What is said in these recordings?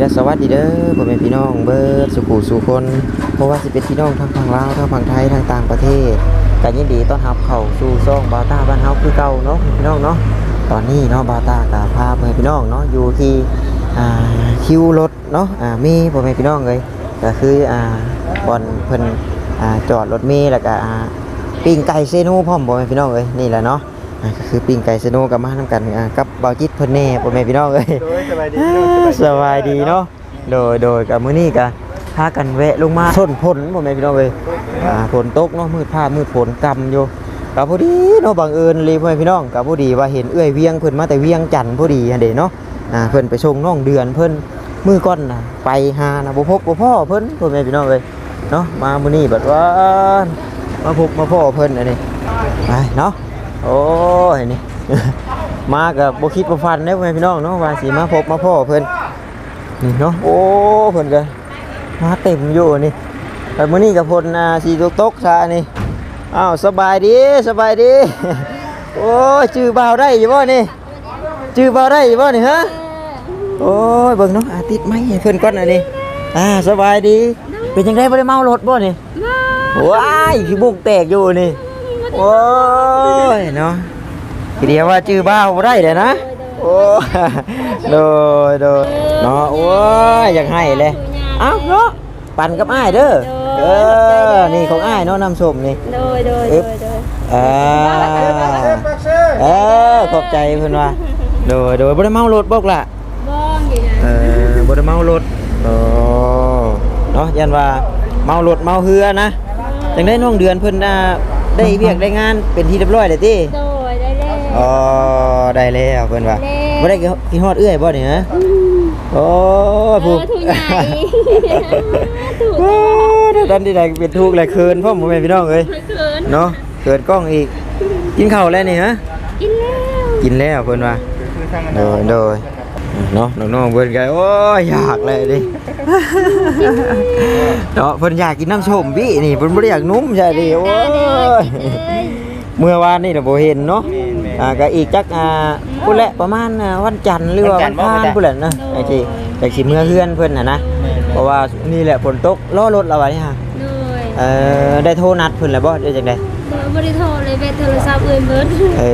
และสวัสดีเด้อพ่อแม่พี่น้องเบิร์ดสุขุสุคนเพราะว่าสิเป็นพี่น้องทั้งฝั่งลาวทั้งฝั่งไทยทั้งต่างประเทศกันยินดีต้อนรับเข้าสู่ซ่องบาต้าบ้านเฮาคือเก่าเนาะพี่น้องเนาะตอนนี้เนาะบาต้ากับพาพ่อแม่พี่น้องเนาะอยู่ที่คิวรถเนาะอ่ามีพ่อแม่พี่น้องเลยก็คืออบอนเพิ่นอจอดรถเมล์แล้วก็ปิ้งไก่เซนูพร้อมพ่อแม่พี่น้องเลยนี่แหละเนาะ อ่าก็คือปิ้งไก่เซนูกับมาทำกันอ่ากับเบาจิตเพิ่นแน่พ่อแม่พี่น้องเลยโดยสบายดีอ่าสบายดีเนาะ โดยโดยกับมื้อนี้ก็พากันแวะลงมาส้นผลบ่แม่นพี่น้องเอ้ยอ่าฝนตกเนาะมืดผ้ามืดฝนกำอยู่กับพอดีเนาะบังเอิญเลยพ่อแม่พี่น้องกับพอดีว่าเห็นเอื้อยเวียงเพิ่นมาแต่เวียงจันทน์พอดีหั่นเด้เนาะ อ่าเพิ่นไปส่งน้องเดือนเพิ่นมือก่อนน่ะไปหานะบ่พบบ่พ่อเพิ่นพ่อแม่พี่น้องเอ้ยเนาะมามื้อนี้แบบว่ามาพบมาพ่อเพิ่นอันนี้ไปเนาะ โอ้ยนี่ มากับบ่คิดบ่ฝันเด้พ่อแม่พี่น้องเนาะว่าสิมาพบมาพ่อเพิ่นนี่เนาะโอ้เพิ่นก็มาเต็มอยู่นี่แต่มื้อนี้กับเพิ่นอ่าสิตกตกซะนี่อ้าวสบายดีสบายดี โอ้ยชื่อบ่าวได้อยู่บ่นี่ชื่อบ่าวได้อยู่บ่นี่ฮะโอ้ยเบิ่งเนาะอาติดไม้ให้เพิ่นก่อนอันนี้อ่าสบายดี เป็นจังไดบ่ได้เมารถบ่นี่ว้ายขี้บุกแตกอยู่นี่โอ้ยเนาะทีเดียวว่าชื่อบ้าวบ่ได้เลยนะโอ้โดยโดยเนาะโอ้ยอยากให้เลยเอ้าเนาะปั่นกับอ้ายเด้อเออนี่ของอ้ายเนาะน้ำส้มนี่โดยโดยอึ๊โดบยโดยอ่าเออขอบใจเพิ่นว่าโดยโดยบ่ได้เมารถบอกล่ะบ้องอยู่เอนะอบ่ได้เมารถโอ้เนาะยันว่าเมารถเมาเฮือนะจังได้น้องเดือนเพิ่นน่ะ ได้เวียกได้งานเป็นที่เรียบร้อยแล้วติโดยได้แล้วอ๋อได้แล้วเพิ่นว่าได้บ่ได้กินฮอดเอื้อยบ่นี่ฮะมโอ้เอผู้อถูกใหญ่ถูกโอ้ดันที่ใดเป็นทุกข์เลยคืนพ่อหมูแม่พี่น้องเอ้ยเขินเนาะเกิดกล้องอีก กินข้าวแล้วนี่ฮะกินแล้วกินแล้วเพิ่นว่าโดยโดย เนาะน้องๆเพิ่นก็โอ้ยอยากเลยดิ เนาะเพิ่นอยากกินน้ำส้มพี่นี่เพิ่นบ่ได้อยากนุ่มใช่ดิโอ้ยเมื่อวานนี่น่ะบ่เห็นเนาะอ่าก็อีกจักอ่าพุ่นแหละประมาณอ่าวันจันทร์หรือว่าวันพานพุ่นแหละนะไอ้ที่ไอ้สิเมื่อเฮือนเพิ่นน่ะนะเพราะว่านี่แหละฝนตกล้อรถเราไว้นี่ฮะโดยเอ่อได้โทรนัดเพิ่นแล้วบ่ได้จังได๋โดย บริโทรเลยเบสโทรศัพท์เอื่นเบิร์ดเอ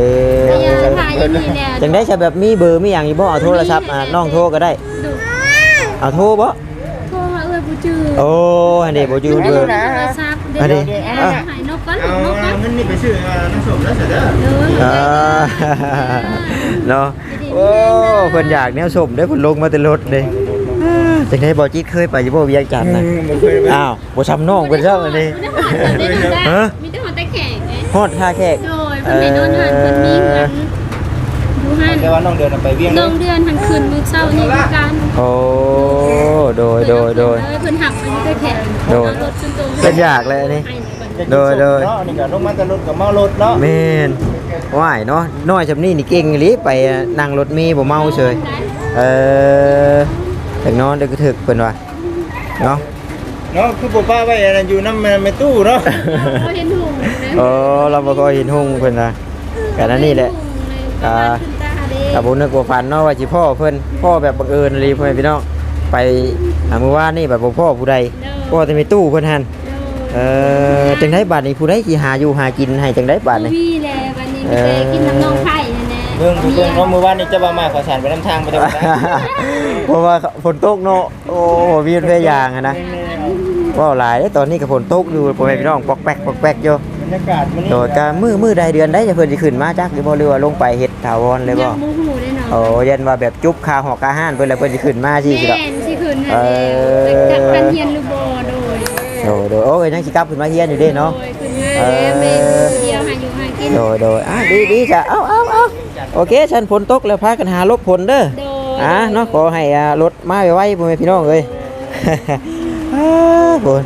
ออย่าถ่ายอย่างนี้แหละจังได้จะแบบมีเบอร์มีหยังอยู่บ่เอาโทรศัพท์อ่าน้องโทรก็ได้ดูเอาโทรบ่โทรมาเอื่นผู้จือโอ้อันนี้บ่อยู่เบอร์โทรศัพท์อันนี้เดี๋ยวอะหายนกกันเอานกกันเงินนี่ไปซื้อน้ำส้มแล้วเสร็จแล้วโดยอ่าเนาะโอ้เพิ่นอยากแนวส้มเด้อเพิ่นลงมาแต่รถเด้อ่าจังได๋บ่จิตเคยไปอยู่บ่เวียงจันทน์น่ะมันเคยไปอ้าวบ่ซ้ำน้องเพิ่นซะอันนี้ฮะ ฮอดท่าแขกโดยเพิ่นไปนอนหันเพิ่นมีเงินดูหันแต่ว่าน้องเดินไปเวียงลงเดือนหันคืนมื้อเช้านี่คือกันโอ้โดยโดยโดยเพิ่นหักอายุได้แข็งโดยเอารถจนโตเป็นอยากเลยอันนี้โดยโดยเนาะนี่ก็ลงมาแต่รถกับเมารถเนาะแม่นว่ายเนาะน้อยจำนี่นี่เก่งอีหลีไปนั่งรถเมีบ่เมาเฉยเออถึงนอนเด็กก็ถึกเพิ่นว่าเนาะเนาะคือบ่ป้าไว้อันนั้นอยู่นำแม่ตู้เนาะเขาเห็นถุ งนะโอ้เราบ่ค่อยเห็นหุ่งเพิ่นว่ากันอันนี้แหละ อ่าอ่าแต่บ่นึกบ่ฝันเนาะว่าสิพ่อเพิ่นพ่อแบบบังเอิญอีหลีพ่อแม่พี่น้องไปหาเมื่อวานนี่แบบบ่พ่อผู้ใดพ่อแต่มีตู้เพิ่นหั่นเออจังได๋บัดนี้ผู้ใดสิหาอยู่หากินให้จังได๋บัดนี้พี่แลวันนี้ไม่ได้กินน้ำนองไผ่แน่เรื่องทุกเรื่องเนาะมื้อวานนี้จะว่ามาขอสารไปนำทางไปได้บ่ได้เพราะว่าฝนตกเนาะโอ้มีเพยางอะนะว่าหลายเด้อตอนนี้ก็ฝนตกอยู่พ่อแม่พี่น้องปอกแป๊กปอกแป๊กอยู่บ รรยากาศมื้อนี้โดยก็มือมือใดเดือนได้จะเพิ่นสิขึ้นมาจักหรือบ่หรือว่าลงไปเฮ็ดถาวรเลยบ่ยังมูหูได้เนาะโอ้ยันว่าแบบจุ๊บคาหอกคาห้านเพิ่นแล้วเพิ่นสิขึ้นมาสิสิดอกแม่นสิคืนเอนั่นอเองจากพันเทียนลูกโบโดยโดยโดยโอ้ยยังสิกลับขึ้นมาเฮียนอยู่เด้เนาะโดยคืนง่ายแม่เดียวหาอยู่หากินโดยโดยอะดีดีจ้ะเอ้าเอ้าเอ้าโอเคฉันฝนตกแล้วพากันหาลบฝนเด้อโดยอะเนาะขอให้อ่ารถมาไวๆพ่อแม่พี่น้องเอ้ยอ้าโคน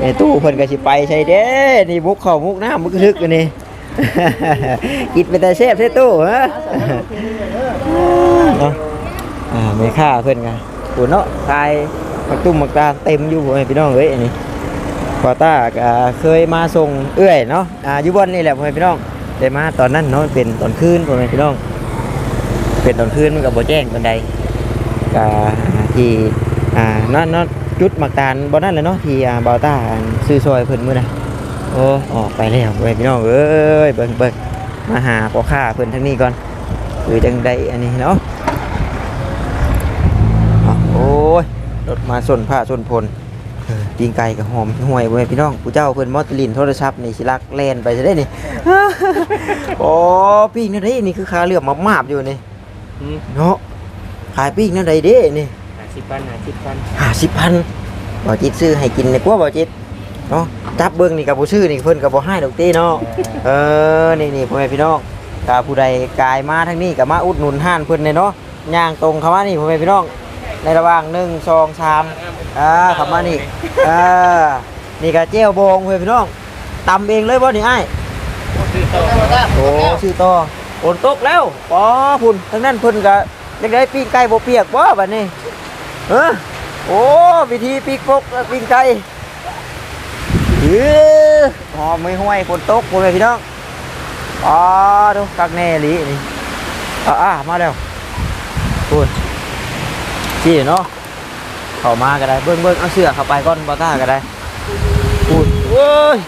ในตู้เพิ่นก็สิไปใช่เด้นี่มุกเข้ามุกน้ำมุกทึกอันนี้ กินเป็นต่เชฟใช่ตู้ฮะเนาะอ่าไม่ค่าเพิ่นกันปูเนาะทายมักตุ้มมักตาเต็มอยู่ผมพี่น้องเอ้ยอันนี้พอต้าเคยมาส่งเอื้อยเนาะอ่าอยู่บนนี่แหละผมพี่น้องได้มาตอนนั้นเนาะเป็นตอนคืนผมพี่น้อง เป็นตอนคืนมันก็บ่แจ้งปานใดก็ที่อ่านั่นเนาะ จุดหมักตาลบ่นั่นแหละเนาะที่อ่าบ่าวต้าอันซื้อซอยเพิ่นมื้อน่ะโอ้ออกไปแล้วเว้ยพี่น้องเอ้ยเบิ่งเบิ่งมาหาพ่อค้าเพิ่นทางนี้ก่อนคือจังไดอันนี้เนาะอ้าวโอ้ยรถมาส่นผ้าส่นพลเออปิ้งไก่กับหอมห่วยเว้ยพี่น้องผู้เจ้าเพิ่นมอตลินโทรศัพท์นี่สิลักแล่นไปซะได้นี่โอ้ปิ้งนั่นเด้นี่คือขาเหลือมมาบๆอยู่นี่อืมเนาะขายปิ้งนั่นใดเด้นี่ 50ปัน50ปันห้าสิบพันบ่จิตซื้อให้กินในกว่าบ่จิตเนาะจับเบิ่งนี่กับบ่ซื้อนี่เพิ่นก็บ่ให้ดอกติเนาะเออนี่นี่พ่อแม่พี่น้องถ้าผู้ใดกายมาทางนี้ก็มาอุดหนุนห้านเพิ่นเลยเนาะย่างตรงเข้ามานี่พ่อแม่พี่น้องในระหว่าง1 2 3อ่าเข้ามานี่อ่านี่ก็เจียวบองพ่อแม่พี่น้องตำเองเลยบ่นี่อ้ายโอ้ชื่อต่อฝนตกแล้วป๋อพุ่นทางนั้นเพิ่นก็จังได๋ปิ้งไก่บ่เปียกบ่บัดนี้ เออโอ้วิธีปีกปกและปิ้งไก่เออหอมไม่ห้วยฝนตกพ่อแม่พี่น้องอ๋อดูกักแน่ลีนี่อ่ามาแล้วพูดที่เนาะเข้ามาก็ได้เบิ้งเบิ้งเอาเสื้อเข้าไปก่อนบอต้าก็ได้พูดเว้ย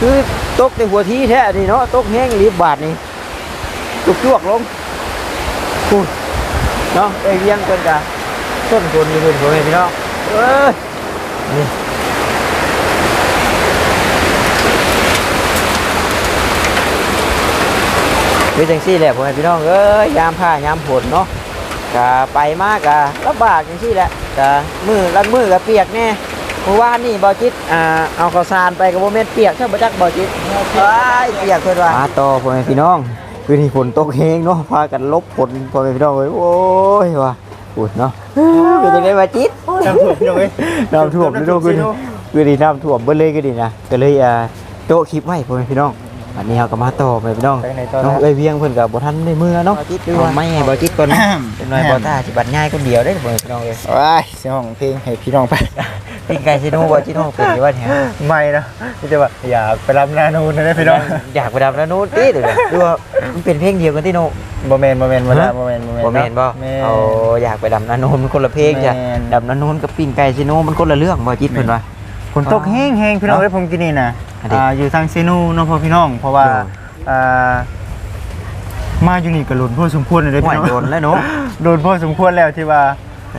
คือตกในหัวที่แท้นี่เนาะตกแห้งรีบบาทนี่จุกจวกลงพูดเนาะไอ้เวียงเกินกะ ต้นคนอยู่บนหัวพี่น้องเอ้ยนี่คือจังซี่แหละพ่อแม่พี่น้องเอ้ยยามผ้ายามฝนเนาะกะไปมากกะลำบากจังซี่แหละกะมือลังมือกะเปียกแน่เมื่อวานี่บ่จิตอ่าเอาข้าวสารไปกับบ่แม่นเปียกใช่บ่จักบ่จิตไอ้ยเปียกเพิ่นว่ามาต่อพ่อแม่พี่น้องคือนี่ฝนตกแฮงเนาะพากันลบฝนพ่อแม่พี่น้องเอ้ยโอ้ยว่า อุ่นเนาะเป็นจังได๋ว่าจิตน้ำท่วมพี่น้องเอ้ยน้ำท่วมนี่เนาะคือคือดีน้ำท่วมเบิ่เลยก็ดีนะก็เลยอ่าโต๊ะคลิปไว้พ่อแม่พี่น้อง อันนี้เฮาก็มาต่อไปพี่น้องไปไหนต่อน้องนะเอ้ยเวียงเพิ่นก็บ่ทันได้มือเนาะเอาไม่ให้บ่จิตก่อนนะ เป็นหน่อยบ่ตาสิบัดง่ายคนเดียวได้พ่อแม่พี่น้องเอ้ยว้ายเสียงของเพลงให้พี่น้องไปปิ้งไก่ซิโนบ่จิตห้องเป็นอยู่ว่าแถวไม่นะที่จะว่าอยากไปรับนานูนนะพี่น้องอยากไปดำแล้วนู้นติเดี๋ยวดูว่ามันเป็นเพลงเดียวกันติโน โมเมนต์โมเมนต์มาแล้วโมเมนต์โมเมนต์บ่แม่นบ่แม่น เอาอยากไปดำนาโนนมันคนละเพลงจ้ะแม่น ดำนาโนนกับปิ้งไก่ซิโนมันคนละเรื่องบ่จิตเพิ่นว่าฝ นตกแห้งแห้งพี่น้องเอ้ยผมกินนี่นะอันนี้อ่าอยู่ทางเซนูเน้องพ่อพี่น้อง เพราะว่าโดนอ่ามาอยู่นี่ก็หลุนพอสมควรเลยเด้อห่วยพี่น้องโดนแล้วเนาะโดนพอสมควรแล้วที่ว่า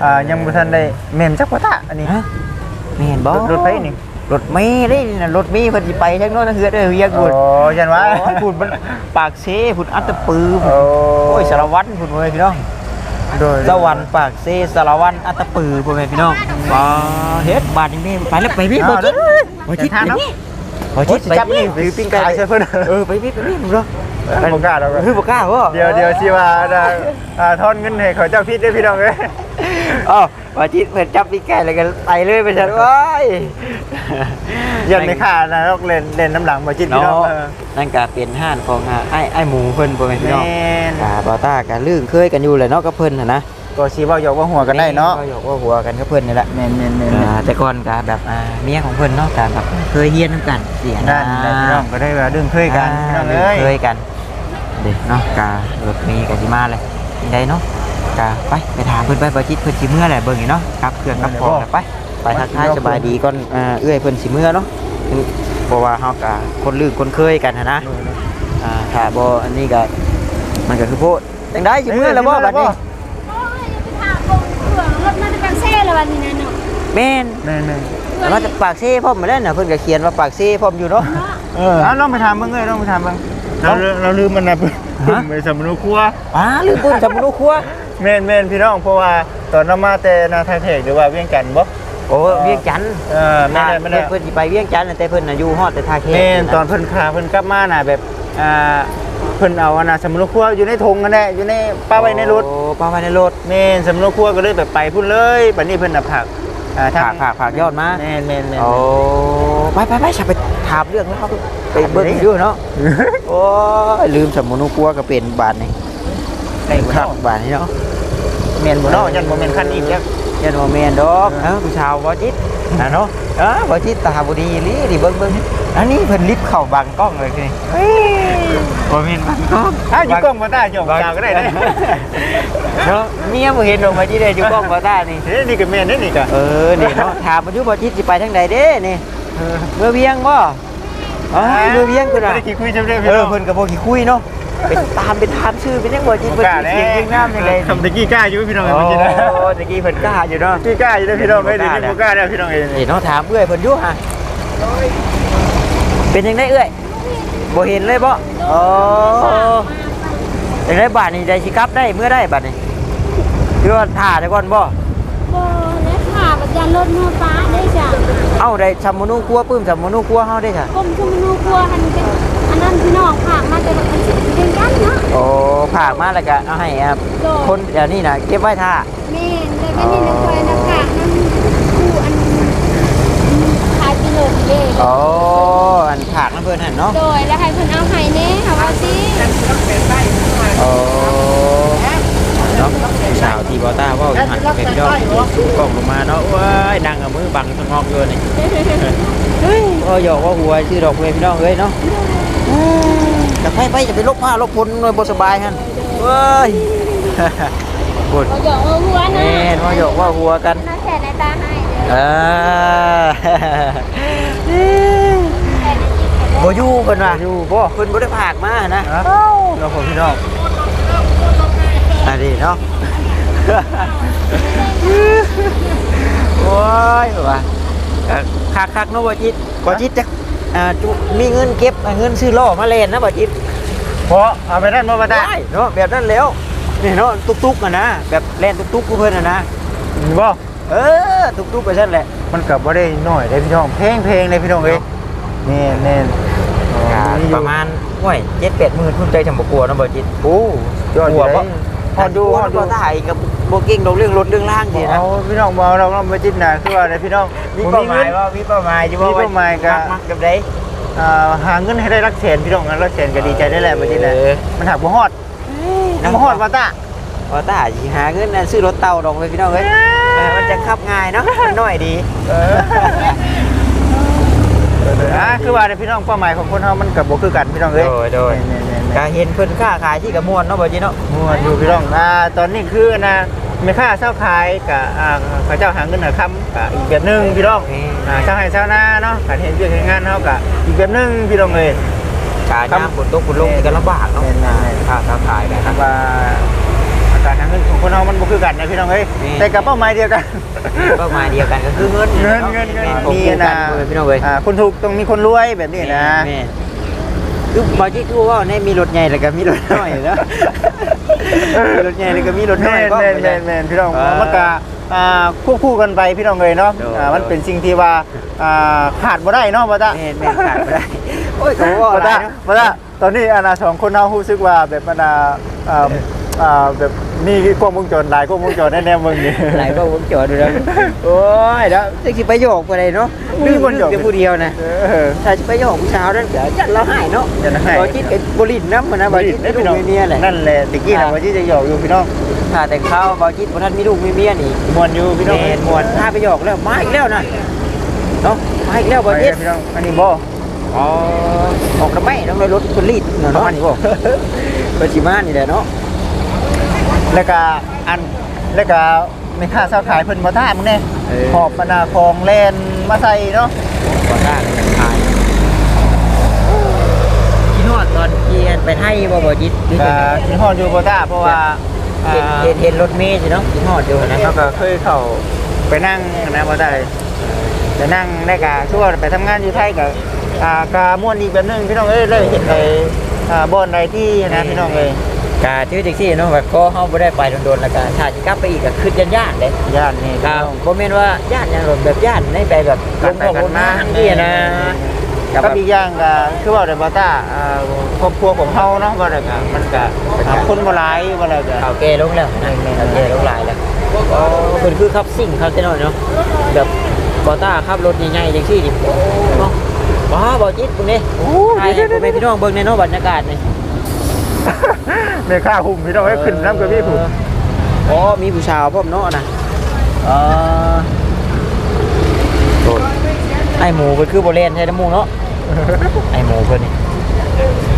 อ่ายังบ่ทันได้แม่นจักว่าตะอันนี้ฮะแม่นบ่รถไฟนี่รถเมย์ได้นี่นะรถเมย์เพิ่นสิไปทางโน้นทางเฮือเด้อเวียงโอ้พุ่นยันว่าโอ้ยพุ่นมันปากเซพุ่นอัตตปือพุ่นโอ้โอ้ยสารวัตรพุ่นพ่อแม่พี่น้อง โดย สวรรค์ปากเซสารวัตรอัตตปือพ่อแม่พี่น้องว้าเฮ็ดบาดนี่แม่ไปแล้วไปพี่บ่จิตบ่จิตทางไปเนาะพี่บ่จิตไปจับพี่นี่ถือปิ้งไก่ขายใช่เพิ่นเออไปพี่ไปพี่มึงเนาะบ่กล้าดอกเฮ้ยบ่กล้าบ่เดี๋ยวเดี๋ยวสิว่าอ่าอ่าทอนเงินให้เขาเจ้าพิษได้อพี่น้องเอ้ย อ๋อบ่จิตเพิ่นจับปิ้งไก่แล้วก็ไปเลยไปซั่นว้ายยันไม่ขาดนะต้องเล่นเล่นน้ำหลังบ่จิตพี่น้องเนาะเออ นั่นก็เป็นห้านของอ่าไอ้ไอ้หมูเพิ่นพ่อแม่พี่น้องแม่น อ่าบอต้ากันลื่นเคยกันอยู่เลยเนาะกับเพิ่นน่ะนะก็สิเว้าหยอกว่าหัวกันได้เนาะก็ยกว่าหัวกันกับเพิ่นนี่แหละแม่นแม่นแม่นอ่าแต่ก่อนก็แบบอ่าเมียของเพิ่นเนาะก็แบบเคยเฮียนนํกันเสียนั่นะนได้พี่น้องก็ได้ว่าเรื่องเคยกันพี่น้องเอ้ย เคยกันเด็กเนาะการถมีกันสิมาเลยยัง ไงเนาะกาไปไปถามเพิ่นไปบ่จิตเพิ่นสิเมื่อแหละเบิ่งนี่เนาะครับเครื่องกับของแล้วไปไปทักทายสบายดีก่อนอ่าเอื้อยเพิ่นสิเมื่อเนาะเพราะว่าเฮาก็คนลืมคนเคยกันหั้นนะ อ่าถ้าบ่อันนี้ก็มันก็คือโพดจังได๋สิเมื่อแล้วบ่บัดนี้โอ้ยไปถามวงเครื่องรถมาจากบางแซ่แล้ววันนี้นะเนาะแม่นแม่นแม่นแต่ว่าจะปากเซ่พร้อมมาแล้วน่ะเพิ่นก็เขียนว่าปากเซ่พร้อมอยู่เนาะเนาะเออเอาลองไปถามเบิ่งเอ้ยลองไปถามเบิ่ง เราเราลืมมันนะเพิ่นฮะไปสำนุครัวอ้าลืมปุ้นจำบ่รู้ครัวแม่นแม่นพี่น้องเพราะว่าตอนเรามาแต่นาไทยเทคหรือว่าเวียงจันทน์บ่โอ้เวียงจันทน์เออแม่นแม่นแม่นเพิ่นสิไปเวียงจันทน์น่ะแต่เพิ่นน่ะอยู่ฮอดแต่ท่าแขแม่นตอนเพิ่นพาเพิ่นกลับมาน่ะแบบอ่าเพิ่นเอาอันน่ะสำนุครัวอยู่ในถุงกันแหละอยู่ในป้าไว้ในรถโอ้ป้าไว้ในรถแม่นสำนุครัวก็เลยแบบไปพุ่นเลยบัดนี้เพิ่นน่ะผัก อ่าทางผากผากผากยอดมาแม่นแม่นแม่น โอ้ไปไปไปฉันไปถามเรื่องแล้วไปเบิ่งอยู่เนาะ โอ้ยลืมสมุนครัวก็เป็นบาทนี่ได้บ่ครัเนาะบบาทนี่เนาะ แม่นบ่เนาะยันบ่แม่นคันอีกแล้วค ยันว่าแม่นดอกเออผู้ชาวบ่จิตอะเนาะเออบ่จิตตาบ่ดีอีหลีดิเบิ่งเบิ่งอันนี้เพิ่นลิฟต์เข้าบังกล้องเลยคือนี่เฮ้ยบ่แม่นบังกล้องอ้าวอยู่กล้องบ่ได้จ่องกลางก็ได้นะเนาะเมียบ่เห็นดอกบ่จิตได้อยู่กล้องบ่ตานี่เฮ้ยนี่ก็แม่นนี่นี่ก็เออนี่เนาะถามมาอยู่บ่จิตสิไปทางใดเด้นี่เมื่อเวียงบ่อ๋อเมื่อเวียงคือบ่น่ะได้ขี้คุยจำได้พี่เออน้องเพิ่นก็บ่ขี้คุยเนาะ เป็นตามเป็นถามชื่อเป็นจังบ่จิตบ่เพิ่นกล้าสิแน่เสียงยิงน้ำจังได๋ทำตะกี้กล้าอยู่พี่น้องโอ้เมื่อกี้นะตะกี้เพิ่นกล้าอยู่เนาะกี้กล้าอยู่เด้อพี่น้องเอ้ยเดี๋ยวนี้บ่กล้าแล้วพี่น้องเอ้ยนี่เนาะถามเอื้อยเพิ่นอยู่ฮะเป็นจังไดเอื้อยบ่เห็นเลยบ่อ๋อจังไดบาดนี้ได้สิกลับได้เมื่อได้บัดนี้คือว่าท่าแต่ก่อนบ่บ่และค่ะปัจจัยรถมือฟ้าได้จ้ะเอ้าได้ชัมมนูครัวปื้มชัมมนูครัวเฮาได้ค่ะกรมชมนูครัวอันเป็นอันนั้นพี่น้องฝากมาแต่ากมาแล้วก็เอาให้ครับโดย คนเดี๋ยวนี้นะเก็บไว้ท่าแม่นเลยก็นี่นะคอยนะฝากนั่นคู่อันขายกิโลเด้โอ้อันผากนั่นเพิ่นหั่นเนาะโดยแล้วให้เพิ่นเอาให้แน่ค่ะว่าสิโอ้เนาะผู้สาวที่บอต้าเว่าอยู่หันไปพี่น้องกล้องลงมาเนาะว้ายนั่งเอามือบังสงอกอยู่นี่เฮ้ยว่าหยอกว่าหัวชื่อดอกเวยพี่น้องเอ้ยเนาะ จะไปไปจะไปลบผ้าลบพลหน่อยบ่สบายฮั่นเว้ยบดบ่หยอกเอาหัวนะแม่นว่าหยอกว่าหัวกันน่าแค่ในตาให้เด้ออ่าแค่ในจิตบ่อยู่เพิ่นว่าอยู่บ่เพิ่นบ่ได้ผากมานะนะเราผมพี่น้องอันนี้เนาะโอ้ยว่าคักคักๆเนาะบ่จิตบ่จิตจะ อ่าจุมีเงินเก็บเอาเงินซื้อล้อมาเล่นนะบ่จิตเพราะเอาไปนั่นบ่มาได้ได้เนาะแบบนั้นแล้วนี่เนาะตุกๆอะนะแบบเล่นตุกๆกูเพิ่นอะนะบ่เออตุกๆไปซั่นแหละมันก็บ่ได้น้อยเลยพี่น้องเพลงเพลงเลยพี่น้องเอ้ยแน่แน่นอ๋อมีอยู่ประมาณโอ้ย7-8หมื่นคุณใจจำบ่กลัวเนาะบ่จิตโอ้ยอดกลัวบ่บ่ฮอดดูฮอดดูบ่ถ่ายกับ บ่เก่งดอกเรื่องรถเรื่องล่างสินะเอาพี่น้องบ่เอาเราเราบ่จิตนะคือว่าได้พี่น้องมีเป้าหมายว่ามีเป้าหมายอยู่ว่ามีเป้าหมายก็มักๆกับได้อ่าหาเงินให้ได้รักแสนพี่น้องงั้นรักแสนก็ดีใจได้แหละบ่จิตนะเออมันหักบ่ฮอดบ่ฮอดว่าตาว่าตาสิหาเงินน่ะซื้อรถเต่าดอกไปพี่น้องเอ้ยเออมันจะขับง่ายเนาะมันน้อยดีเออ อ่าคือว่าเนี่ยพี่น้องเป้าหมายของคนเฮามันก็บ่คือกันพี่น้องเอ้ยโดยโดยแม่นๆๆก็เห็นเพิ่นค้าขายที่กระมวลเนาะบ่จีเนาะม่วนอยู่พี่น้องอ่าตอนนี้คือนะไม่ค่าเช่าขายกับอ่าเขาเจ้าหาเงินหาคำกับอีกแบบหนึงพี่น้องอ่าเช่าให้เช่าหน้าเนาะการเห็นเรื่องเห็นงานเฮากับอีกแบบหนึงพี่น้องเลยการยามฝนตกฝนลงนี่ก็ลำบากเนาะแม่นๆค้าค้าขายกันครับว่าอา การหาเงินของคนเฮามันบ่คือกันนะพี่น้องเอ้ยนี่ แต่กับเป้าหมายเดียวกัน เป้าหมายเดียวกันก็คือเงินเงินเงินเงินมีมีนะนะพี่น้องเอ้ย อ่าคนถูกต้องมีคนรวยแบบนี้นะแม่คือบ่จีคือว่าเนี่ยมีรถใหญ่แล้วก็มีรถน้อยเนาะมีรถใหญ่แล้วก็มีรถน้แม่อยนแม่นแม่นแม่นพี่น้องอ่ามันก็อ่าควบคู่กันไปพี่น้องเลยเนาะโดย อ่ามันเป็นสิ่งที่ว่าอ่าขาดบ่ได้เนาะบ่ตา แม่นแม่นขาดบ่ได้โอ้ยก็บ่ว่ามาอะไรตาเนาะตาตอนนี้อาณาสองคนเรารู้สึกว่าแบบมันอ่าอ่า อ่าแบบนี่กล้องวงจรหลายกล้องวงจรแน่ๆมึงนี่ หลายก็วงจรดูแล้วโอ้ยแล้วจะสิไปโยกไปเลยเนาะมีลืมคนโยกเดี๋ยวผู้เดียวนะเออ ถ้าจะไปโยกผู้สาวนั่นเดี๋ยวจัดเราให้เนาะจัดเราให้บอจิตเป็นบริณน้ำมันนะบอจิตไม่ลูกไม่เมียแหละนั่นแหละตะกี้นะว่าที่จะหยอกอยู่พี่น้องถ้าแต่งข้าวบอจิตบนนั้นมีลูกมีเมียนี่มวนอยู่พี่น้องแม่นมวนถ้าไปโยกแล้วมาอีกแล้วนะเนาะมาอีกแล้วบไปอจิตพี่น้องอันนี้บ่อ๋อออกกระไม่ต้องเลยรถคนรีดเนาะประมาณนี้บ่ เปิดชิมานี่แหละเนาะ แล้วก็อันแล้วก็ไม่ค่าเช่าขายเพิ่นบ่ท่ามึงแน่หอบปนาของแลนมาใส่เนาะก่อนหน้าเลยจะขายที่นอดตอนเกียนไปไทยบ่บอจิตหรือก็จะกินฮอดอยู่บ่ท่าเพราะว่าอ่าเห็นเห็นเห็นรถเมล์ใช่เนาะที่นอดอยู่นะแล้วก็เคยเข้าไปนั่งนะบ่ได้ไปนั่งได้กะชั่วาไปทำงานอยู่ไทยก็อ่ากะม่วนอีกแบบหนึงพี่น้องเอ้ยเลยเห็นไปอ่าบ่อนใดที่นะพี่น้องเอ้ย กาชื่อแท็กซี่เนาะแบบก็เฮาบ่ได้ไปโดนๆแล้วก็ถ้าสิกลับไปอีกก็คือญาติๆเด้ย่านนี่ครับบ่แม่นว่าญาติหยังหรอกแบบญาติในไปแบบลงพ่อคนมาทั้งที่นะก็อีกอย่างก็คือว่าได้บ่ต้าอ่าครอบครัวของเฮาเนาะว่าได้ก็มันก็อ่าคนบ่หลายว่าแล้วก็เขาแก่ลงแล้วนะเขาแก่ลงหลายแล้วอ๋อเพิ่นคือขับซิ่งเขาแต่น้อยเนาะแบบบอต้าขับรถใหญ่ๆจังซี่ดิเนาะว้าบ่จิตพวกนี้โอ้ถ่ายให้พ่อแม่พี่น้องเบิ่งในเนาะบรรยากาศนี่ แม่ค้าหุ่มพี่น้องให้ขึ้นน้ำกระพี่ผมอ๋อมีผู้ชาวพ่อมเนาะนะเออไอหมูเพิ่นคือโบเลนใช่ไหมหมูเนาะไอหมูเพิ่นี่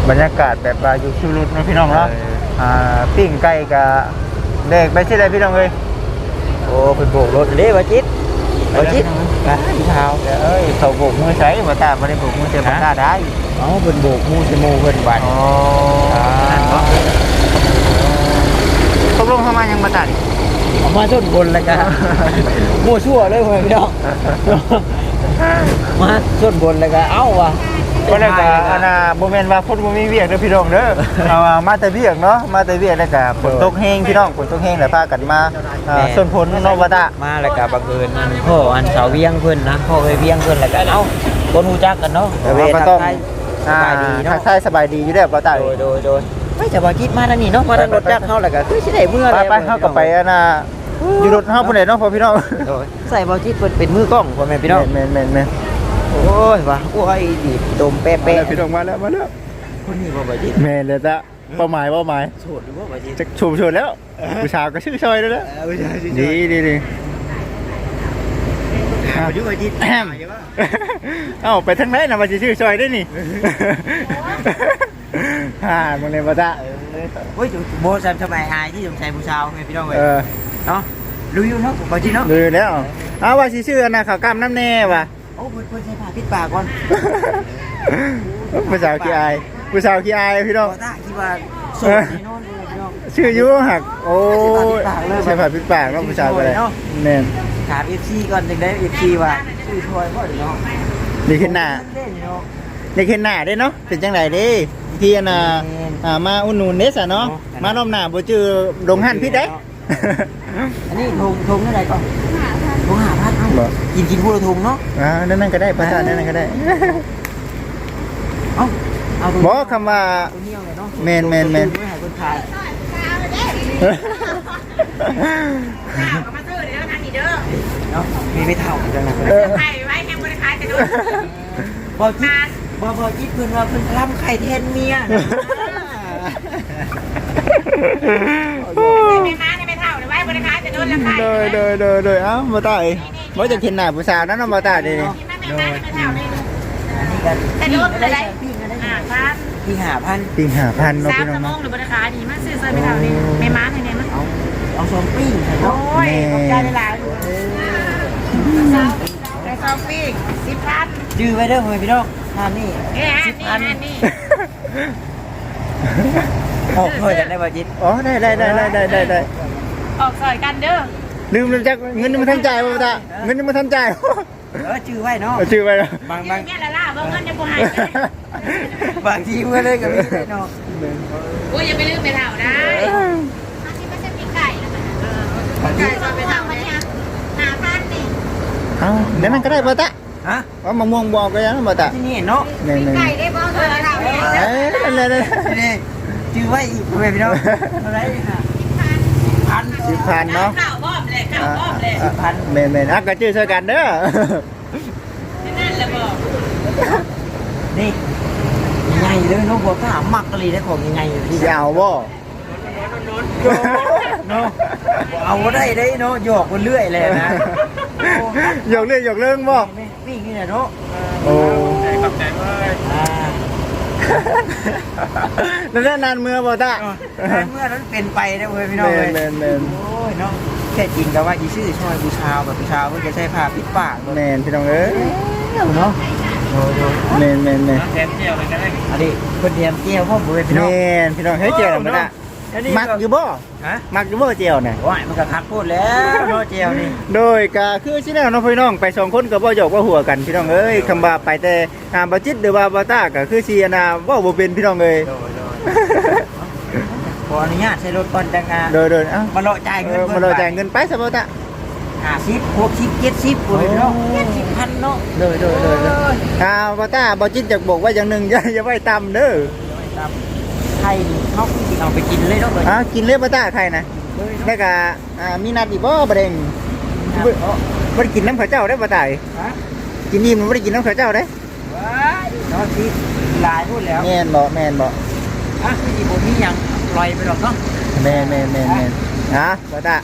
บรรยากาศแบบว่าอยู่ชิวรุดนะพี่น้องเนาะอ่ปิ้งไก่กับเด็กไปที่ไรพี่น้องเลยโอ้เป็นโบกรถเด้บาจิตบาจิตนะพี่ชาวเอ้ยเขาโบกมือใช้มาตาไม่ได้โบกมือเจ้ามาตาได้อ๋เป็นโบกมือเจ้ามูเพิ่นบัตร ตกลงเข้ามายังบ่ตาดิเอามาชนบนแล้วกันมั่วชั่วเลยพ่อพี่น้องมาชนบนแล้วก็เอ้าว่ะก็แล้วก็อันน่ะบ่แม่นว่าพุ่นบ่มีเวียกเด้อพี่น้องเด้อเอาว่ามาแต่เวียกเนาะมาแต่เวียกแล้วก็ฝนตกแห้งพี่น้องฝนตกแห้งแล้วพากันมาอ่าส่วนผลเนาะบ่ตามาแล้วก็บังเอิญอันพ่ออันเสาเวียงเพิ่นนะพ่อเอ้ยเวียงเพิ่นแล้วก็เอ้าคนรู้จักกันเนาะแต่ว่าก็ต้องทักทายสบายดีทัเนาะกทายสบายดีอยู่เด้อบ่ตาโดยโดยโดย ไม่จะว่าคิดมาแล้วนี่เนาะมาทางรถจักรเฮาแล้วก็คือสิได้เมื่อไปไปเฮาก็ไปอันน่ะอยู่รถเฮาพุ่นแหละเนาะพ่อพี่น้องโดยใส่บ่คิดเพิ่นเป็นมือกล้องพ่อแม่พี่น้องแม่นแม่นแม่นโอ้ยว่ะโอ้ยดีดดมแป๊แม่ะพี่น้องมาแล้วมาแล้วๆคนนี้บ่บ่จิตแม่นเลยจ้ะเป้าหมายเป้าหมายโสดหรือบ่บ่จิตจะชูชนแล้วผู้ชายก็ชื่อชอยแล้วนะเออไม่ใช่สิดีดีดีบ่อยู่บ่จิตแอมเอ้าไปทางไหนน่ะมาสิชื่อชอยได้นี่ ฮ่ามึงเลยบ่จ้ะโอ้ยโบสันสบายอายที่สงสัยผู้ชาวไงพี่น้องเอ้ยเออเนาะรู้อยู่เนาะบ่จิตเนาะดูแล้วเอาว่าสิชื่ออันน่ะเขาวกล้ามน้ำแน่ว่ะโอ้เพิ่นเพิ่นใส่ผ้าปิดปากก่อนผู้สาวขี้อายผู้สาวขี้อายพี่น้องบ่ตาคิดว่าโสดแน่นอนเลยพี่น้องชื่ออยูหักโอ้ยใช่ผัดพริกปากเนาะผู้ชายไปเลยเน่นถาม FC ก่อนจังได้ FC ว่าชื่อช่วยบ่เนาะนี่ขึ้นหน้าเล่นเนาะนี่ขึ้นหน้าได้เนาะเป็นจังไดเด้ ที่อันน่ะแม่นอ่ามาอุ่นนูนเนสอะเนาะเนาะมารอบหน้าบ่จือโรงหั่นพิษได้อันนี้ทงทงเท่าไหร่ก่อนหาพันทงหาพันเอ้าบ่กินกินพูละทงเนาะอ่านั่นนั่นก็ได้ภาษานั่นนั่นก็ได้เอ้าเอาตรงบอกคำว่าตรงนี้เอาเลยเนาะแม่นแม่นแม่นไม่ให้คนขายก็มาซื้อเดี๋ยวทานนี่เด้อเนาะมีไม่เท่าจังนะเออไข่ไว้แค่บริการจะดู บ่คิดบ่บ่คิดเพิ่นว่าเพิ่นทำไข่แทนเมียนะไม่มาไม่เท่าเลยไว้บริการจะโดนราคาโดยโดยโดยโดยเอ้าบ่ตายบ่จะเห็นหน้าผู้สาวนั้นเนาะบ่ตายนี่ที่มาไม่มาไม่เท่าเลยอันนี้กันแต่โดนอะไรพี่กันได้อ่าพันพี่หาพันปิง5,000เนาะสามพี่น้อชั่งวโมเนาะงหรือบริการดีมากซื้อเสื้อไม่เท่านี่ไม่มาไงเนี่ยมั้งเอาเอาซอมปิ้งใส่โอ้เนาะยขอบใจหลายๆแต่ซองปีกสิบพัน จื้อไว้เด้อเฮ้ยพี่น้องทานนี่เอ้ยอันนี้อันนี้ออกเฮ้ยกันได้บ่จิตอ๋อได้ได้ได้ได้ได้ได้ได้ออกซอยกันเด้อลืมลืมจักเงินยังไม่ทันจ่ายบ่ตาเงินยังไม่ทันจ่ายเออจื้อไว้เนาะเอาชื่อไปแล้วบางบาบางงเนี่ยละล่ะว่าเงินจะกูหายบางทีเมื่อเลยก็มีได้เนาะโอ้ยอย่าไปลืมไปเท่าได้อันนี้มันจะมีไก่แล้วมันไก่ซอยไปเท่ามันเนี่ยเนี่ยหาพันนี่เอาเดี๋ยวนั้นก็ได้บ่ตา ฮะว่ามะม่วงบอกก็ยังบ่ตาที่นี่เนาะนี่นี่ไก่ได้บ้างเออเราเนี่ยเอ้ยนั่นเลยนี่จื้อไว้อีกเฮ้ยพี่น้องเท่าไหร่ค่ะพันสิบพันเนาะข่าวบอมเลยข่าวบอมเลยสิบพันเมนเมนอะก็ชื่อช่วยกันเด้อนั่นแหละบอกนี่ใหญ่เลยเนาะบอกถ้าหามักกะลีได้ของใหญ่ๆอยู่ที่สิเอาบ่ เนาะเอาได้ได้เนาะหยอกมันเรื่อยเลยนะหยอกเรื่องหยอกเรื่องบ่นี่นี่แหละเนาะโอ้อ่านั่นนานเมื่อบ่ตาเมื่อนั้นเป็นไปนะเว้ยพี่น้องเมเว้นยเมนเมนโอ้ยเนาะแค่จริงกับว่าอีชื่อช่วยบูชาแบบบูชาเพื่อจะใช้ผ้าปิดปากเมนพี่น้องเอ้ยเนาะโดยโดยเมนเมนเมนอันนี้คนเดียมเจียวพ่อบุ้ยพี่เมน้องนพี่น้องเฮ้ยเจียวบ่ตา มักอยู่บ่ฮะมักอยู่บ่เจียวน่ะว้ายมันก็คักพูดแล้วเนาะเจียวนี่โดยก็คือสิแนวเนาะพี่น้องไปสองคนก็บ่หยอกบ่หัวกันพี่น้องเอ้ยคำว่าไปแต่อ่าบ่จิตหรือว่าบ่ตาก็คือสิอันน่ะเว้าบ่เป็นพี่น้องเอ้ยโดยโดยขออนุญาตใช้รถก่อนจังงานโดยโดยเอ้ามาเลาะจ่ายเอเงินอมาเราจ่ายเงินไปซะบ่ตาห้าสิบหกสิบเจ็ดสิบคนเนาะเจ็ดสิบพันเนาะโดยโดยโดยโดยอ่าบ่ตาบ่จิตจักบอกว่าอย่างหนึงอย่าอย่าไว้ต่ำเด้อไทยนี่เขาคือเอาไปกินเลยเนาะเลยอ่ากินเลยบ่ตาใครนะแล้วก็อ่ามีนัดอีกบ่บ่เด้งบ่บ่ได้กินน้ำข้าวเจ้าได้อบ่ตายฮะกินนี่มันบ่ได้กินน้ำข้าวเจ้าได้อว้ายเนาะที่หลายพูดแล้วแม่นบ่แม่นบ่อะที่ผมมียังปล่อยไปหรอกเนาะแม่นแม่นแม่นแม่นฮะบ่ตา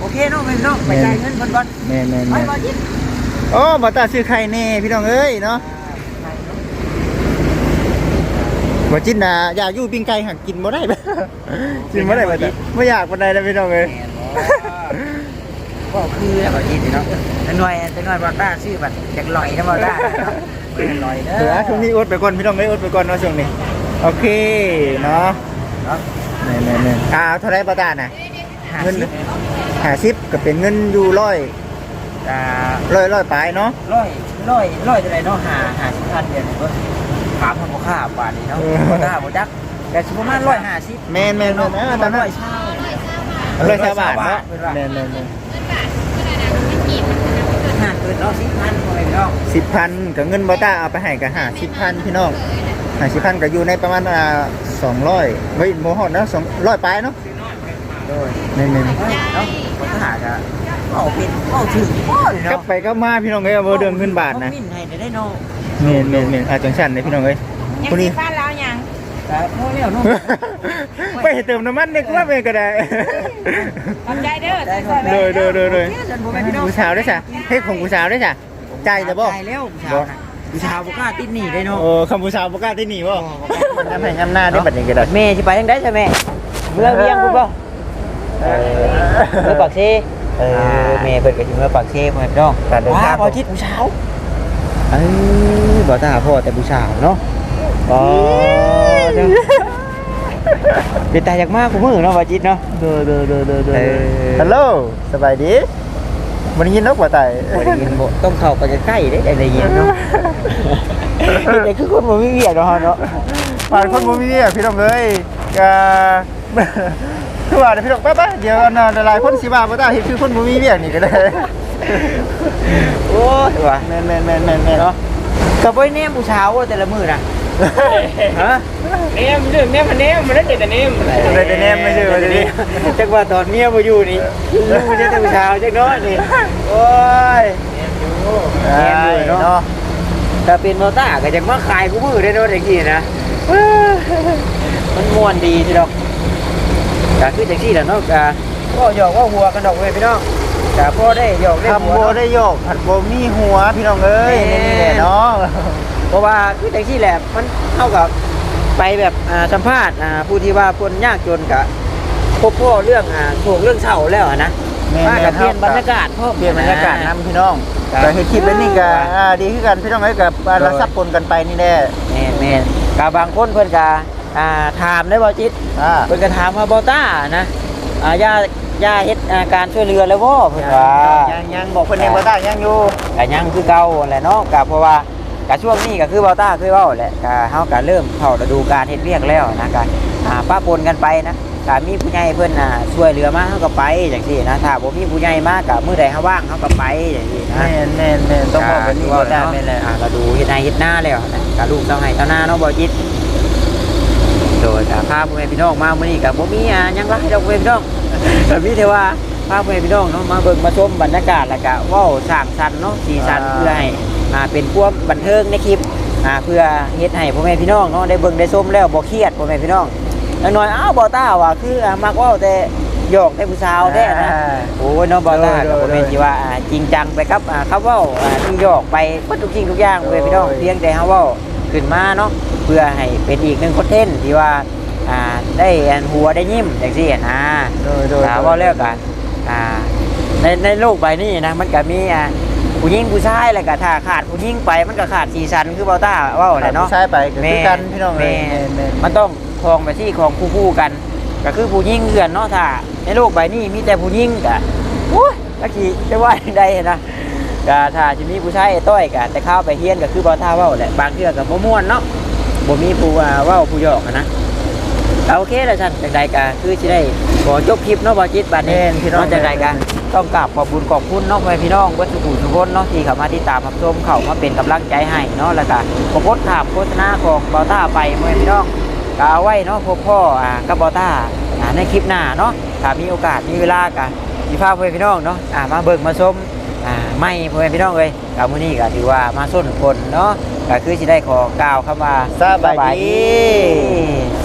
โอเคเนาะไม่เนาะไปจ่ายเงินก่อนก่อนแม่นแม่นไปแม่นมาจิ้มโอ้บ่ตาซื้อไข่แน่พี่น้องเอ้ยเนาะ บ่จินน่ะอยากอยู่ปิ้งไก่หักกินบ่ได้บ่กินบ่ได้บ่ตาบ่อยากปานใดนะพี่น้องเอ้ยก็คือแบบนี้เนาะแต่หน่อยแต่หน่อยบอต้าชื่อแบบจากลอยนะบอต้าลอยเด้เหลืออช่วงนี้อดไปก่อนพี่น้องเอ้ยอดไปก่อนเนาะช่วงนี้ โอเคเนาะนี่ๆๆอ่าเท่าไหร่บ่ตาน่ะห้าเงินสิบ50ก็เป็นเงินอยู่ร้อยอ่าร้อยร้อยปลายเนาะร้อยร้อยร้อยจะไรเนาะหาหาสิบพันเดียวนี่ก็ ถามมันบ่ค่าบาทนี่เนาะบอต้าบอจักแต่สมมติว่าร้อยห้าสิบแม่นๆๆเออตามนั้น ร้อยเช่าร้อยสามบาทเนาะเป็นว่าแม่นๆๆห้าเกินเนาะสิบพันพอไหมเนาะสิบพันกับเงินบอต้าเอาไปให้กับหาสิบพันพี่น้องหาสิบพันก็อยู่ในประมาณอ่าสองร้อยเฮ้ยโมฮอดนะสองร้อยปลายเนาะโดยนี่นี่เนาะบอต้าจะเอาเป็นเอาถึงพ่อเลยกลับเนาะไปก็มาพี่น้องเอ้ยเอาเรื่องเงินบาทนะเขมิ้นให้ได้เนาะ เมนเมนเมนอาจังชันเลยพี่น้องเอ้ยคนนี้บ้านเรายังแต่พอแล้วเนาะ ไปเติมน้ำมันเด็กว่าเป็นก็ได้ ขอบใจเด้อโดยโดยโดยโดยฉันบ่แม่นพี่น้องผู้สาวด้วยจ้ะเฮ้ยของผู้สาวด้วยจ้ะใจจะบอกใจแล้วผู้ชาวนะผู้ชาวบ่กล้าติดหนีได้เนาะ โอ้คำผู้สาวประกล้าศที่หนีบ่มันทำให้ย้ำหน้าได้บัดนี้ก็ได้แม่สิไปทางใดใช่แม่เมื่อเวียงพุ่นบ่เออเมื่อปากเซเออแม่เพิ่นก็สิเมื่อปากเซพ่อแม่พี่น้องการเดินทางว้บ่ทิศผู้ชาว เอ้ยบ่ตาพ่อแต่ผู้ชาวเนาะบ่เด้อเป็นตาอยากมากกูมือเนาะบ่จิตเนาะโดยโดยโดยโดยโดยเออ ฮัลโหลสบายดีมันได้ยินนกว่าไต่บ่ได้ยินบ่ต้องเข้าไปใกล้ๆเด้ได้ยินเนาะเฮ็ดได้คือคนบ่มีเวียกเนาะเนาะ ผ่านคนบ่มีเนี่ยพี่น้องเอ้ยก็คือว่าเดี๋ยวพี่น้องแป๊บๆเดี๋ยวอันน่ะหลายๆคนสิว่าบ่ได้เฮ็ดคือคนบ่มีเวียกนี่ก็ได้ โอ้ยว่ะแม่นๆๆๆๆเนาะก็บ่แนมผู้ชาวว่าแต่ละมื้อน่ะฮะเนมเรื่องเนมมันเนมมันได้แต่เนมเลยแต่แนมไม่ใช่ว่าจะดีจักว่าตอนเมียบ่อยู่นี่ลูกมันจะแต่ผู้ชาวจักเนาะนี่โอ้ยใช่เนาะถ้าเป็นมอต้าก็จังมาขายกูมือได้เนาะจังซี่นะเอ้อมันม่วนดีทีดอกก็คือจังซี่แหละเนาะก็ก็หยอกว่าหัวกันดอกเว้ยพี่น้อง ก็พอได้หยอกได้ทำหัวโบเนาะได้โยกผัดโบมีหัวพี่น้องเอ้ยแม่นี่แหละเนาะเพราะว่าคือจังซี่แหละมันเท่ากับไปแบบอ่าสัมภาษณ์อ่าผู้ที่ว่าคนยากจนก็พบพ่อเรื่องอ่าถูกเรื่องเช่าแล้วอะนะมากับเปลี่ยนบรรยากาศพ่อเปลี่ยนบรรยากาศนํพี่น้องครับก็เฮ็ดคลิปแล้วนี่ก็อ่าดีคือกันพี่น้องเอ้ยกับอ่าละซับปนกันไปนี่แน่แม่นแม่นกาบางคนเพิ่นกาอ่าถามได้บ่จิตอ่าเพิ่นก็ถามว่าบ่ต้านะ อ่าย่าย่าเฮ็ดอ่าการช่วยเหลือแล้วบ่เพิ่นว่ายังยังบอกเพิ่นเองบ่ได้ยังอยู่ก็ยังคือเก่าแหละเนาะก็เพราะว่าก็ช่วงนี้ก็คือบ่ต้าคือเว้าแหละก็เฮาก็เริ่มเข้าฤดูการเฮ็ดเวียกแล้วนะก็อ่าป้าปนกันไปนะก็มีผู้ใหญ่เพิ่นอ่าช่วยเหลือมาเฮาก็ไปจังซี่นะถ้าบ่มีผู้ใหญ่มาก็มื้อใดเฮาว่างเฮาก็ไปจังซี่นะแม่นแม่นแม่นต้องบอกแบบนี้บ่ได้แม่นแหละอ่าเราดูเฮ็ดนาเฮ็ดหน้าแล้วนะกะลูกเต้าให้เต้าหน้าเนาะบ่จิตโดยกะพาพ่อแม่พี่น้องมามื้อนี้ก็บ่มีอ่าหยังหลายดอกเว้ยพี่น้อง ก็มีแต่ว่าพาพ่อแม่พี่น้องเนาะมาเบิ่งมาชมบรรยากาศแล้วก็เว้าสร้างสรรค์เนาะสีสันเพื่อให้อ่าเป็นความบันเทิงในคลิปอ่าเพื่อเฮ็ดให้พ่อแม่พี่น้องเนาะได้เบิ่งได้ชมแล้วบ่เครียดพ่อแม่พี่น้องอย่างน้อยอ้าวบ่ต้าว่าคืออ่ามักเว้าแต่หยอกแต่ผู้สาวแท้นะโอ้ยน้องบอลล่ากับผมเป็นที่ว่าอ่าจริงจังไปครับอ่าเขาเว่าอ่าที่โยกไปวัตถุกสิ่งทุกอย่างเลยพี่น้องเพียงแต่เขาเว่าขึ้นมาเนาะเพื่อให้เป็นอีกหนึ่งคอนเทนต์ที่ว่า อ่าได้อันหัวได้ยิ้มอย่างที่นะโดยโดยถามว่าเลิกกันอ่าในในโลกใบนี้นะมันก็มีอ่าผู้หญิงผู้ชายอะไรก็ถ้าขาดผู้หญิงไปมันก็ขาดสีสันคือบอลต้าเว่าแหละเนาะใช่ไปก็คือกันพี่น้องเอ้ยแม่แม่นมันต้องคลองไปที่ของคู่คู่ๆกัน ก็คือผู้หญิงเกือนเนาะถ้าในโลกใบนี้มีแต่ผู้หญิงกะโอ้ยตะกี้จะว่าอย่างใดนะก็ถ้าจะมีผู้ชายไอ้ต้อยกะแต่เข้าไปเฮียนก็คือบอท่าเว้าแหละบางเทื่อกับบ่ม่วนเนาะบ่มีผู้ว่าเว้าผู้หยอกอะนะ เอาโอเคแล้วท่านจังใดกะคือสิได้ขอจบคลิปเนาะบ่จิตบัดนี้แม่นพี่น้องเาะจังใดกะต้องกราบขอบคุญขอบคุณเนาะพ่อแม่พี่น้องเบ่ทุกผู้ทุกคนเนาะที่เข้ามาติดตามรับชมเข้ามาเป็นกำลังใจให้เนาะแล้วก็ขอโพสต์ถามโฆษณาของบอต้าไปพ่อแม่พี่น้องก็เอาไว้เนาะพบพ่ออ่ากับบอต้าอ่าในคลิปหน้าเนาะถ้ามีโอกาสมีเวลากันพี่พาเพื่อนพี่น้องเนาะอ่ามาเบิ่งมาชมอ่าไม่เพื่อนพี่น้องเลยกับมื้อนี้ก็ถือว่ามาส้นคนเนาะก็คือสิได้ขอกล่าวคำว่าสบายดี